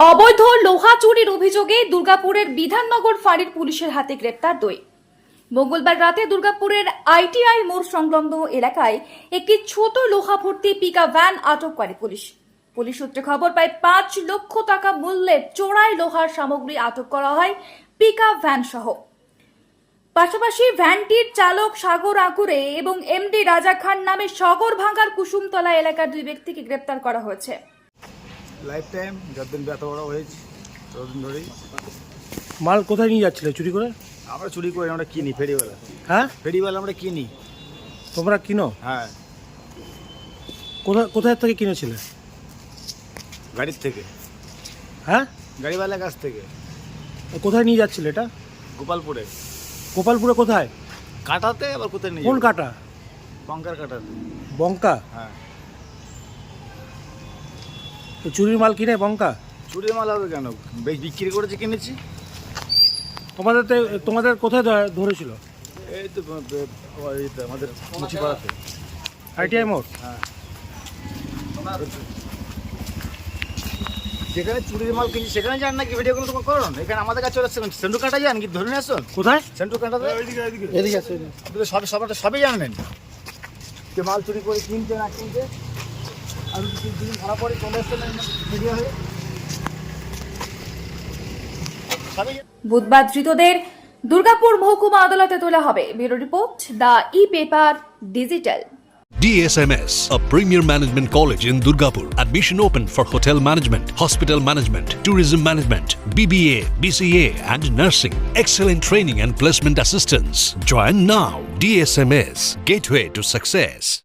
অবৈধ লোহা চুরির অভিযোগে দুর্গাপুরের বিধাননগর ফাঁড়ির পুলিশের হাতে গ্রেপ্তার দুই। মঙ্গলবার রাতে দুর্গাপুরের আইটিআই মোড় সংলগ্ন এলাকায় একটি ছোট লোহা ভর্তি পিকা ভ্যান আটক করে পুলিশ। পুলিশ সূত্রে খবর পায়, পাঁচ লক্ষ টাকা মূল্যের চোরাই লোহার সামগ্রী আটক করা হয় পিকা ভ্যান সহ। পাশাপাশি ভ্যানটির চালক সাগর আকুরে এবং এমডি রাজা খান নামে সগর ভাঙ্গার কুসুমতলা এলাকার দুই ব্যক্তিকে গ্রেপ্তার করা হয়েছে। লাইফ টাইম যতদিন ব্যথা বড় হয়েছে ততদিন ধরেই। মাল কোথায় নিয়ে যাচ্ছিলে? চুরি করে? আমরা চুরি করে আমরা কিনি ফেরিওয়ালা। হ্যাঁ? ফেরিওয়ালা আমরা কিনি। তোমরা কিনো? হ্যাঁ। কোথায় কোথায় থেকে কিনেছিলে? গাড়ির থেকে। হ্যাঁ? গাড়িওয়ালার কাছ থেকে। কোথায় নিয়ে যাচ্ছিলে এটা? গোপালপুরে। গোপালপুরে কোথায়? কাটাতে আবার কোথায় নিয়ে কোন? কাটা? বঙ্কার কাটাতে। বঙ্কা? হ্যাঁ। তো চুরির মাল কিনে বঙ্কা চুরির মাল হবে কেন? বেশ বিক্রি করেছে কিনেছি। তোমাদের তোমাদের কোথায় ধরেছিল? এই তো আমাদের মুচিপাড়াতে। আইটিআই মোড়? হ্যাঁ। যেখানে চুরির মাল কিনছি সেখানে যান নাকি? ভিডিওগুলো তোমার করো না এখানে আমাদের কাছে চলে আসছে সেন্টু কাটা যান কি ধরে নিয়ে আসুন কোথায়? সেন্টু কাটাতে? এদিকে আপনি তো সব সবাই সবই জানেন যে মাল চুরি করে কিনতে না কিনতে আর দু দিন ধরা পরে চলে আসছে মিডিয়া হয়ে বুধবার ধৃতদের দুর্গাপুর মহকুমা আদালতে তোলা হবে bureau report the e paper digital DSMS, a premier management college in Durgapur. Admission open for hotel management, hospital management, tourism management, BBA, BCA, and nursing. Excellent training and placement assistance. Join now. DSMS, gateway to success.